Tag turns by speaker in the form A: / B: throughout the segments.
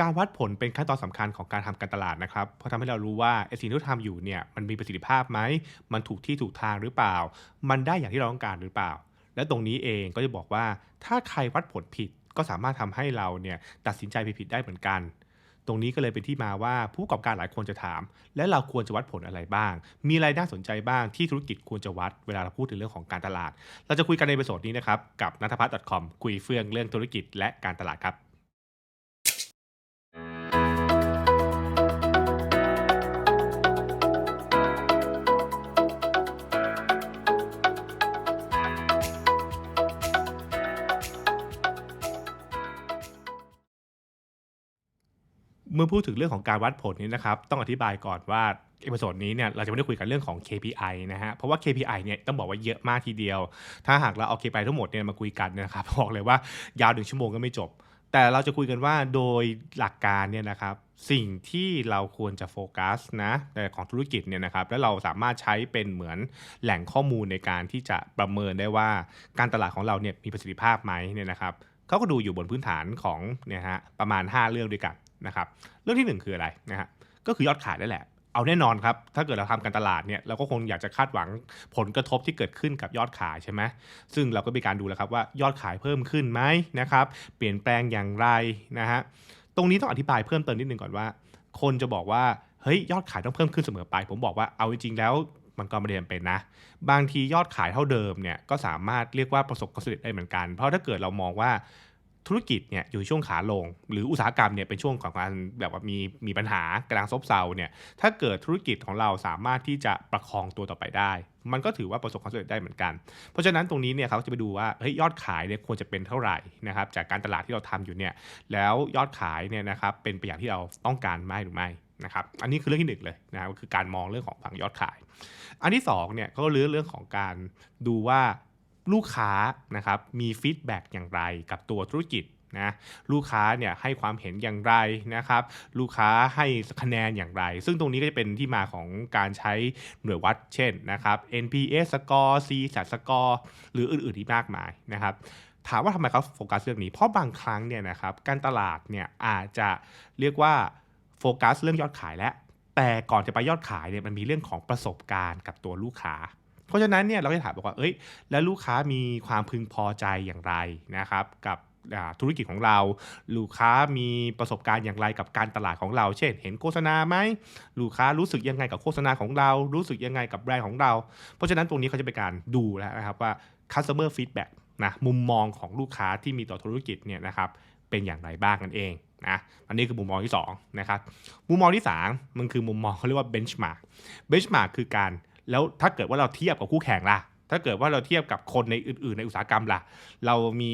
A: การวัดผลเป็นขั้นตอนสำคัญของการทำการตลาดนะครับ เพราะทำให้เรารู้ว่าไอสิ่งที่เราทำอยู่เนี่ยมันมีประสิทธิภาพไหม มันถูกที่ถูกทางหรือเปล่า มันได้อย่างที่เราต้องการหรือเปล่า และตรงนี้เองก็จะบอกว่า ถ้าใครวัดผลผิดก็สามารถทำให้เราเนี่ยตัดสินใจผิดได้เหมือนกัน ตรงนี้ก็เลยเป็นที่มาว่าผู้ประกอบการหลายคนจะถาม และเราควรจะวัดผลอะไรบ้าง มีอะไรน่าสนใจบ้างที่ธุรกิจควรจะวัดเวลาเราพูดถึงเรื่องของการตลาด เราจะคุยกันในบทสดนี้นะครับกับนัทพัฒน์ .com คุยเฟื่องเรื่องธุรกิจและการตลาดครับ เมื่อพูดถึงเรื่องของการวัดผลนี้นะครับ ต้องอธิบายก่อนว่าเอพิโซดนี้เนี่ยเราจะไม่ได้คุยกันเรื่องของ KPI นะฮะ เพราะว่า KPI เนี่ยต้องบอกว่าเยอะมากทีเดียว ถ้าหากเราเอา KPI ทั้งหมดเนี่ยมาคุยกันนะครับบอกเลยว่ายาวถึงชั่วโมงก็ไม่จบ แต่เราจะคุยกันว่าโดยหลักการเนี่ยนะครับสิ่งที่เราควรจะโฟกัสนะแต่ของธุรกิจเนี่ยนะครับแล้วเราสามารถใช้เป็นเหมือนแหล่งข้อมูลในการที่จะประเมินได้ว่าการตลาดของเราเนี่ยมีประสิทธิภาพไหมเนี่ยนะครับเขาก็ดูอยู่บนพื้นฐานของเนี่ยฮะประมาณ 5 เรื่องด้วยกัน นะครับเรื่องที่ 1 คืออะไรนะฮะก็คือยอดขายนั่นแหละ เอาแน่นอนครับ ถ้าเกิดเราทำการตลาดเนี่ยเราก็คงอยากจะคาดหวังผลกระทบที่เกิดขึ้นกับยอดขายใช่ไหมซึ่งเราก็มีการดูแล้วครับว่ายอดขายเพิ่มขึ้นไหมนะครับเปลี่ยนแปลงอย่างไรนะฮะตรงนี้ต้องอธิบายเพิ่มเติมนิดนึงก่อนว่า คนจะบอกว่าเฮ้ยยอดขายต้องเพิ่มขึ้นเสมอไป ผมบอกว่าเอาจริงๆแล้วมันก็ไม่ได้จำเป็นนะ บางทียอดขายเท่าเดิมเนี่ยก็สามารถเรียกว่าประสบความสำเร็จได้เหมือนกัน เพราะถ้าเกิดเรามองว่า ธุรกิจเนี่ยอยู่ช่วงขาลง หรืออุตสาหกรรมเนี่ยเป็นช่วงของการแบบว่ามีมีปัญหากำลังซบเซาเนี่ยถ้าเกิดธุรกิจของเราสามารถที่จะประคองตัวต่อไปได้ มันก็ถือว่าประสบความสำเร็จได้เหมือนกัน เพราะฉะนั้นตรงนี้เนี่ยเขาจะไปดูว่าเฮ้ยยอดขายเนี่ยควรจะเป็นเท่าไหร่นะครับจากการตลาดที่เราทำอยู่เนี่ยแล้วยอดขายเนี่ยนะครับเป็นไปอย่างที่เราต้องการไหมหรือไม่นะครับอันนี้คือเรื่องที่หนึ่งเลยนะครับก็คือการมองเรื่องของฝั่งยอดขาย อันที่สองเนี่ยเขาก็เรื่องเรื่องของการดูว่า ลูกค้านะครับมีฟีดแบ็กอย่างไรกับตัวธุรกิจนะลูกค้าเนี่ยให้ความเห็นอย่างไรนะครับลูกค้าให้คะแนนอย่างไร ซึ่งตรงนี้ก็จะเป็นที่มาของการใช้หน่วยวัดเช่นนะครับ NPS score C SAT score หรืออื่นๆที่มากมายนะครับถามว่าทำไมเขาโฟกัสเรื่องนี้ เพราะบางครั้งเนี่ยนะครับการตลาดเนี่ยอาจจะเรียกว่าโฟกัสเรื่องยอดขายแล้วแต่ก่อนจะไปยอดขายเนี่ยมันมีเรื่องของประสบการณ์กับตัวลูกค้า เพราะฉะนั้นเนี่ยเราจะถามบอกว่าเอ้ยแล้วลูกค้ามีความพึงพอใจอย่างไรนะครับ กับธุรกิจของเรา ลูกค้ามีประสบการณ์อย่างไรกับการตลาดของเรา เช่น เห็นโฆษณาไหมลูกค้ารู้สึกยังไงกับโฆษณาของเรา รู้สึกยังไงกับแบรนด์ของเรา เพราะฉะนั้นตรงนี้เขาจะเป็นการดูแล้วนะครับว่า customer feedback นะมุมมองของลูกค้าที่มีต่อธุรกิจเนี่ยนะครับเป็นอย่างไรบ้างกันเองนะอันนี้คือมุมมองที่2นะครับมุมมองที่ 3 มันคือมุมมองเขาเรียกว่า benchmark benchmark คือการ แล้วถ้าเกิดว่าเราเทียบกับคู่แข่งล่ะ ถ้าเกิดว่าเราเทียบกับคนในอื่น ๆ ในอุตสาหกรรมล่ะ เรามี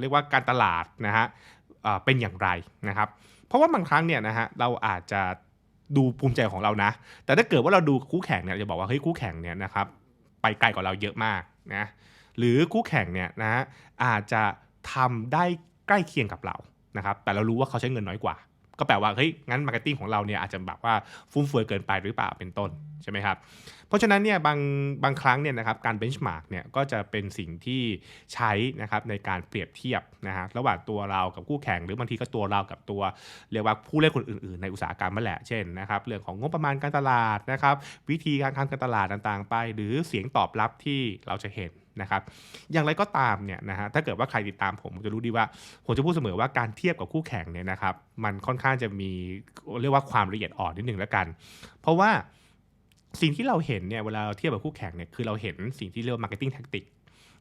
A: เรียกว่าการตลาดนะฮะเอ่อเป็นอย่างไรนะครับ เพราะว่าบางครั้งเนี่ยนะฮะเราอาจจะดูภูมิใจของเรานะ แต่ถ้าเกิดว่าเราดูคู่แข่งเนี่ยจะบอกว่าเฮ้ยคู่แข่งเนี่ยนะครับไปไกลกว่าเราเยอะมากนะหรือคู่แข่งเนี่ยนะฮะอาจจะทำได้ใกล้เคียงกับเรานะครับ แต่เรารู้ว่าเขาใช้เงินน้อยกว่า ก็แปลว่าเฮ้ยงั้นมาร์เก็ตติ้งของเราเนี่ยอาจจะแบบว่าฟุ่มเฟือยเกินไปหรือเปล่าเป็นต้นใช่ไหมครับเพราะฉะนั้นเนี่ยบางบางครั้งเนี่ยนะครับการเบนช์มาร์กเนี่ยก็จะเป็นสิ่งที่ใช้นะครับในการเปรียบเทียบนะฮะระหว่างตัวเรากับคู่แข่ง หรือบางทีก็ตัวเรากับตัวเรียกว่าผู้เล่นคนอื่นๆ ในอุตสาหกรรมนั่นแหละเช่นนะครับเรื่องของงบประมาณการตลาดนะครับวิธีการทำการตลาดต่างๆ ไป หรือเสียงตอบรับที่เราจะเห็น นะครับ อย่างไรก็ตามเนี่ยนะฮะถ้าเกิดว่าใครติดตามผมผมจะรู้ดีว่าผมจะพูดเสมอว่าการเทียบกับคู่แข่งเนี่ยนะครับ มันค่อนข้างจะมีเรียกว่าความละเอียดอ่อนนิดหนึ่งแล้วกัน เพราะว่าสิ่งที่เราเห็นเนี่ยเวลาเราเทียบกับคู่แข่งเนี่ยคือเราเห็นสิ่งที่เรียกว่า marketing tactic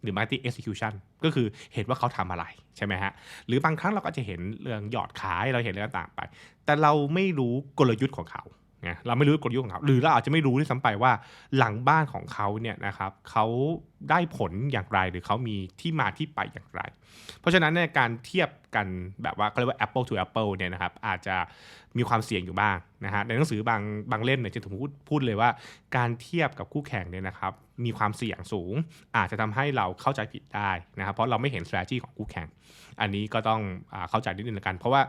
A: หรือ marketing execution ก็คือเห็นว่าเขาทำอะไรใช่ไหมฮะ หรือบางครั้งเราก็จะเห็นเรื่องยอดขายเราเห็นเรื่องต่างไป แต่เราไม่รู้กลยุทธ์ของเขา นะเราไม่รู้กลยุทธ์ของเขาหรือเราอาจจะไม่รู้ด้วยซ้ำไปว่าหลังบ้านของเขาเนี่ยนะครับเขาได้ผลอย่างไรหรือเขามีที่มาที่ไปอย่างไร เพราะฉะนั้นในยการเทียบกันแบบว่าเขาเรียกว่า apple to apple เนี่ยนะครับอาจจะมีความเสี่ยงอยู่บ้างนะฮะในหนังสือบางบางเล่มเนี่ยจะถูกพูดพูดเลยว่า การเทียบกับคู่แข่งเนี่ยนะครับมีความเสี่ยงสูง อาจจะทำให้เราเข้าใจผิดได้นะครับเพราะเราไม่เห็น strategy ของคู่แข่ง อันนี้ก็ต้องอเข้าใจนิดนึงละกัน เพราะว่า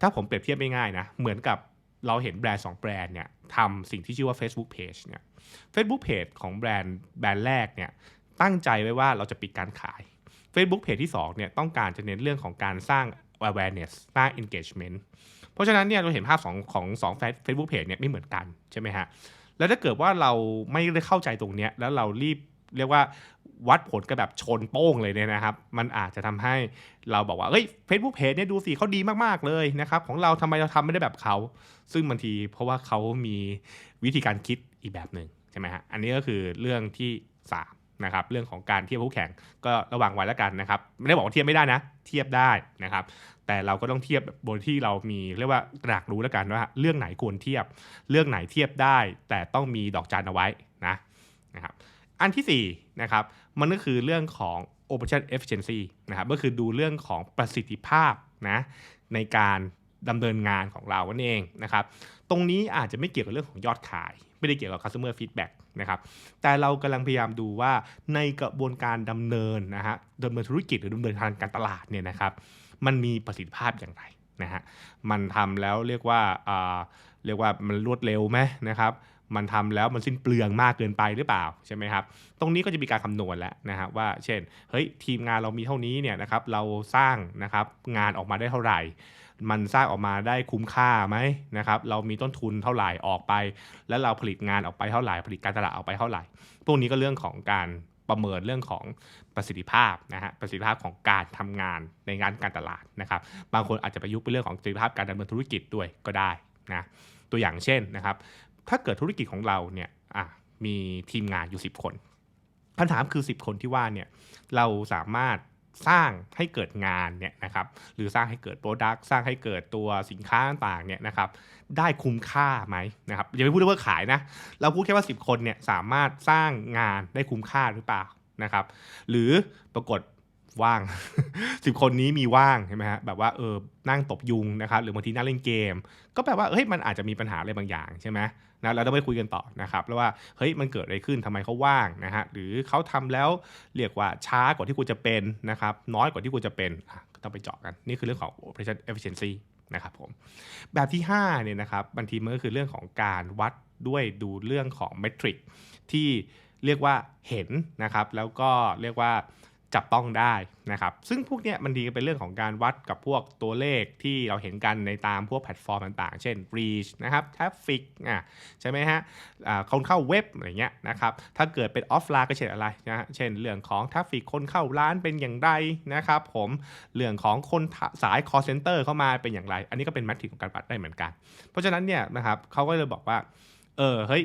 A: ถ้าผมเปรียบเทียบง่ายๆนะเหมือนกับ เราเห็นแบรนด์สองแบรนด์เนี่ยทำสิ่งที่ชื่อว่า Facebook Page เนี่ย Facebook Page ของแบรนด์แบรนด์แรกเนี่ยตั้งใจไว้ว่าเราจะปิดการขาย Facebook Page ที่ 2เนี่ยต้องการจะเน้นเรื่องของการสร้าง awareness หน้าง engagement เพราะฉะนั้นเนี่ยเราเห็นภาพสองของสองเฟซบุ๊กเพจเนี่ยไม่เหมือนกันใช่ไหมฮะ แล้วถ้าเกิดว่าเราไม่ได้เข้าใจตรงเนี้ยแล้วเรารีบเรียกว่า วัดผลกันแบบชนโป้งเลยเนี่ยนะครับ มันอาจจะทำให้เราบอกว่าเฮ้ยเฟซบุ๊กเพจเนี่ยดูสิเขาดีมากๆเลยนะครับของเราทำไมเราทำไม่ได้แบบเขา ซึ่งบางทีเพราะว่าเขามีวิธีการคิดอีกแบบหนึ่งใช่ไหมฮะอันนี้ก็คือเรื่องที่สามนะครับ เรื่องของการเทียบคู่แข่งก็ระวังไว้แล้วกันนะครับ ไม่ได้บอกว่าเทียบไม่ได้นะ เทียบได้นะครับ แต่เราก็ต้องเทียบบนที่เรามีเรียกว่าตระหนักรู้แล้วกันว่า เรื่องไหนควรเทียบ เรื่องไหนเทียบได้ แต่ต้องมีดอกจันเอาไว้นะนะครับ อันที่4นะครับมันก็คือเรื่องของ operation efficiency นะครับก็คือดูเรื่องของประสิทธิภาพนะในการดำเนินงานของเรานั่นเองนะครับตรงนี้อาจจะไม่เกี่ยวกับเรื่องของยอดขาย ไม่ได้เกี่ยวกับ customer feedback นะครับแต่เรากำลังพยายามดูว่าในกระบวนการดำเนินนะฮะดำเนินธุรกิจหรือดำเนินทางการตลาดเนี่ยนะครับมันมีประสิทธิภาพอย่างไรนะฮะมันทำแล้วเรียกว่าอ่าเรียกว่ามันรวดเร็วไหมนะครับ มันทำแล้วมันสิ้นเปลืองมากเกินไปหรือเปล่าใช่ไหมครับ ตรงนี้ก็จะมีการคำนวณแล้วนะฮะว่าเช่นเฮ้ยทีมงานเรามีเท่านี้เนี่ยนะครับเราสร้างนะครับงานออกมาได้เท่าไหร่ มันสร้างออกมาได้คุ้มค่าไหมนะครับเรามีต้นทุนเท่าไหร่ออกไป แล้วเราผลิตงานออกไปเท่าไหร่ ผลิตการตลาดออกไปเท่าไหร่ พวกนี้ก็เรื่องของการประเมินเรื่องของประสิทธิภาพนะฮะประสิทธิภาพของการทำงานในงานการตลาดนะครับบางคนอาจจะประยุกต์เป็นเรื่องของประสิทธิภาพการดำเนินธุรกิจด้วยก็ได้นะตัวอย่างเช่นนะครับ ถ้าเกิดธุรกิจของเราเนี่ยอะมีทีมงานอยู่ 10 คนคำถามคือ 10 คนที่ว่าเนี่ยเราสามารถสร้างให้เกิดงานเนี่ยนะครับหรือสร้างให้เกิดโปรดักต์สร้างให้เกิดตัวสินค้าต่างๆเนี่ยนะครับได้คุ้มค่าไหมนะครับอย่าไปพูดว่าขายนะเราพูดแค่ว่า 10 คนเนี่ยสามารถสร้างงานได้คุ้มค่าหรือเปล่านะครับหรือปรากฏว่าง 10 คนนี้มีว่างใช่ไหมฮะแบบว่าเออนั่งตบยุงนะครับหรือบางทีนั่งเล่นเกม ก็แปลว่าเฮ้ยมันอาจจะมีปัญหาอะไรบางอย่างใช่ไหม นะเราต้องไปคุยกันต่อนะครับแล้วว่าเฮ้ยมันเกิดอะไรขึ้นทำไมเขาว่างนะฮะหรือเขาทำแล้วเรียกว่าช้ากว่าที่ควรจะเป็นนะครับน้อยกว่าที่ควรจะเป็นต้องไปเจาะกัน นี่คือเรื่องของ operation efficiency นะครับผมแบบที่5เนี่ยนะครับบางทีมันก็คือเรื่องของการวัดด้วยดูเรื่องของเมทริกที่เรียกว่าเห็นนะครับแล้วก็เรียกว่า จับต้องได้นะครับ ซึ่งพวกเนี้ยมันดีเป็นเรื่องของการวัดกับพวกตัวเลขที่เราเห็นกันในตามพวกแพลตฟอร์มต่างๆ เช่น reach นะครับ traffic อะใช่ไหมฮะคนเข้าเว็บอะไรเงี้ยนะครับถ้าเกิดเป็นออฟไลน์ก็เช่นอะไรนะฮะเช่นเรื่องของ traffic คนเข้าร้านเป็นอย่างไรนะครับผมเรื่องของคนสาย call center เข้ามาเป็นอย่างไร อันนี้ก็เป็นแมทริกของการวัดได้เหมือนกัน เพราะฉะนั้นเนี่ยนะครับเขาก็เลยบอกว่าเออเฮ้ย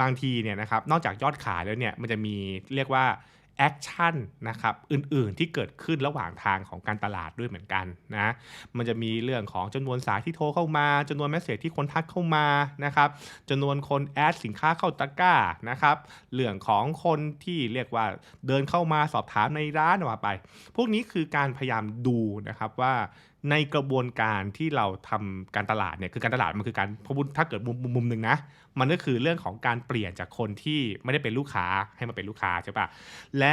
A: บางทีเนี่ยนะครับนอกจากยอดขายแล้วเนี่ยมันจะมีเรียกว่า แอคชั่นนะครับอื่นๆที่เกิดขึ้นระหว่างทางของการตลาดด้วยเหมือนกันนะมันจะมีเรื่องของจำนวนสายที่โทรเข้ามาจำนวนแมสเซจที่คนทักเข้ามานะครับจำนวนคนแอดสินค้าเข้าตะกร้านะครับเรื่องของคนที่เรียกว่าเดินเข้ามาสอบถามในร้านว่าไป พวกนี้คือการพยายามดูนะครับว่า ในกระบวนการที่เราทำการตลาดเนี่ยคือการตลาดมันคือการพถ้าเกิดมุมมุมหนึ่งนะมันก็คือเรื่องของการเปลี่ยนจากคนที่ไม่ได้เป็นลูกค้าให้มาเป็นลูกค้าใช่ปะและ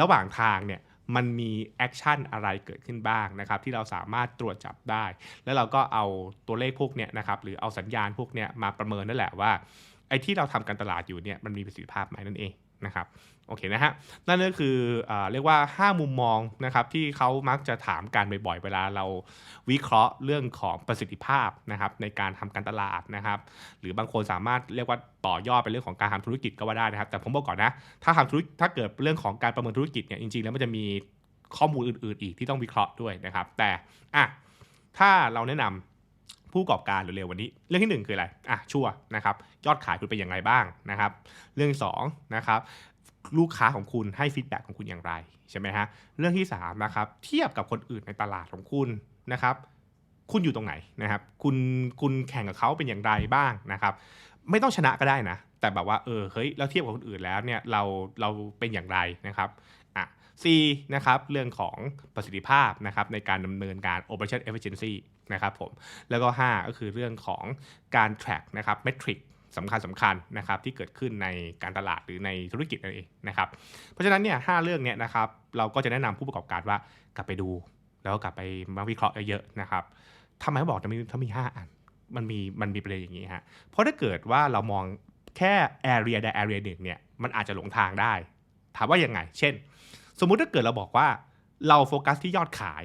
A: ระหว่างทางเนี่ยมันมีแอคชั่นอะไรเกิดขึ้นบ้างนะครับที่เราสามารถตรวจจับได้ แล้วเราก็เอาตัวเลขพวกเนี้ยนะครับหรือเอาสัญญาณพวกเนี้ยมาประเมินนั่นแหละว่าไอ้ที่เราทำการตลาดอยู่เนี่ยมันมีประสิทธิภาพไหมนั่นเอง นะครับโอเคนะฮะนั่นก็คืออเรียกว่า 5 มุมมองนะครับที่เขามักจะถามกันบ่อยๆเวลาเราวิเคราะห์เรื่องของประสิทธิภาพนะครับในการทำการตลาดนะครับ หรือบางคนสามารถเรียกว่าต่อยอดเป็นเรื่องของการทำธุรกิจก็ว่าได้นะครับ แต่ผมบอกก่อนนะถ้าทำธุรถ้าเกิดเรื่องของการประเมินธุรกิจเนี่ยจริงๆแล้วมันจะมีข้อมูลอื่นๆอีกที่ต้องวิเคราะห์ด้วยนะครับ แต่อะถ้าเราแนะนำ ผู้ประกอบการเร็วๆวันนี้ เรื่องที่หนึ่งคืออะไรอะชัวนะครับยอดขายคุณเป็นอย่างไรบ้างนะครับ เรื่องที่สองนะครับลูกค้าของคุณให้ฟีดแบ็ของคุณอย่างไรใช่ไหมฮะเรื่องที่3นะครับเทียบกับคนอื่นในตลาดของคุณนะครับ คุณอยู่ตรงไหนนะครับ คุณคุณแข่งกับเขาเป็นอย่างไรบ้างนะครับ ไม่ต้องชนะก็ได้นะ แต่แบบว่าเออเฮ้ยเราเทียบกับคนอื่นแล้วเนี่ยเราเราเป็นอย่างไรนะครับ อ่นะครับเรื่องของประสิทธิภาพนะครับในการดำเนินการ operation efficiency นะครับผมแล้วก็ 5 ก็คือเรื่องของการ track นะครับ metric สำคัญสำคัญนะครับที่เกิดขึ้นในการตลาดหรือในธุรกิจนั่นเองนะครับเพราะฉะนั้นเนี่ยหเรื่องเนี้ยนะครับเราก็จะแนะนำผู้ประกอบการว่ากลับไปดู แล้วก็กลับไปมาวิเคราะห์เยอะๆนะครับทำไมเขาบอกจะมีถ้ามี 5 อันมันมีมันมีประเด็นอย่างนี้ฮะเพราะถ้าเกิดว่าเรามองแค่ area ใด area หนึ่งเนี่ยมันอาจจะหลงทางได้ ถามว่ายังไง เช่น สมมุติถ้าเกิดเราบอกว่าเราโฟกัสที่ยอดขาย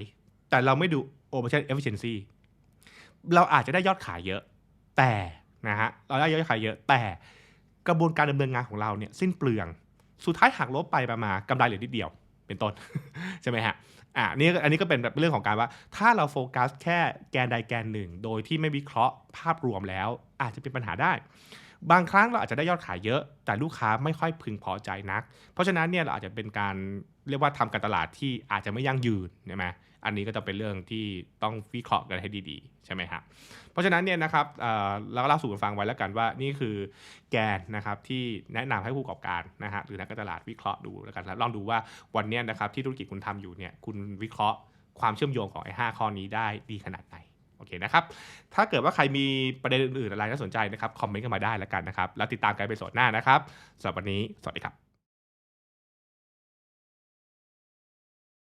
A: แต่เราไม่ดู operation efficiency เราอาจจะได้ยอดขายเยอะ แต่นะฮะเราได้ยอดขายเยอะ แต่กระบวนการดำเนินงานของเราเนี่ยสิ้นเปลือง สุดท้ายหักลบไปประมาณกำไรเหลือนิดเดียว เป็นต้นใช่ไหมฮะอะนี่อันนี้ก็เป็นแบบเรื่องของการว่า ถ้าเราโฟกัสแค่แกนใดแกนหนึ่ง โดยที่ไม่วิเคราะห์ภาพรวมแล้ว อาจจะเป็นปัญหาได้ บางครั้งเราอาจจะได้ยอดขายเยอะ แต่ลูกค้าไม่ค่อยพึงพอใจนัก เพราะฉะนั้นเนี่ยเราอาจจะเป็นการเรียกว่าทำการตลาดที่อาจจะไม่ยั่งยืนใช่ไหมอันนี้ก็จะเป็นเรื่องที่ต้องวิเคราะห์กันให้ดีๆ ใช่ไหมครับ เพราะฉะนั้นเนี่ยนะครับเราก็เล่าสู่กันฟังไว้แล้วกันว่านี่คือแกนนะครับที่แนะนำให้ผู้ประกอบการนะฮะหรือนักการตลาดวิเคราะห์ดูแล้วกันแล้วลองดูว่าวันนี้นะครับที่ธุรกิจคุณทำอยู่เนี่ยคุณวิเคราะห์ความเชื่อมโยงของไอ้ห้าข้อนี้ได้ดีขนาดไหน โอเคนะครับ ถ้าเกิดว่าใครมีประเด็นอื่นอะไรน่าสนใจนะครับ คอมเมนต์กันมาได้แล้วกันนะครับ แล้วติดตามกันไปสดหน้านะครับสำหรับวันนี้ สวัสดีครับ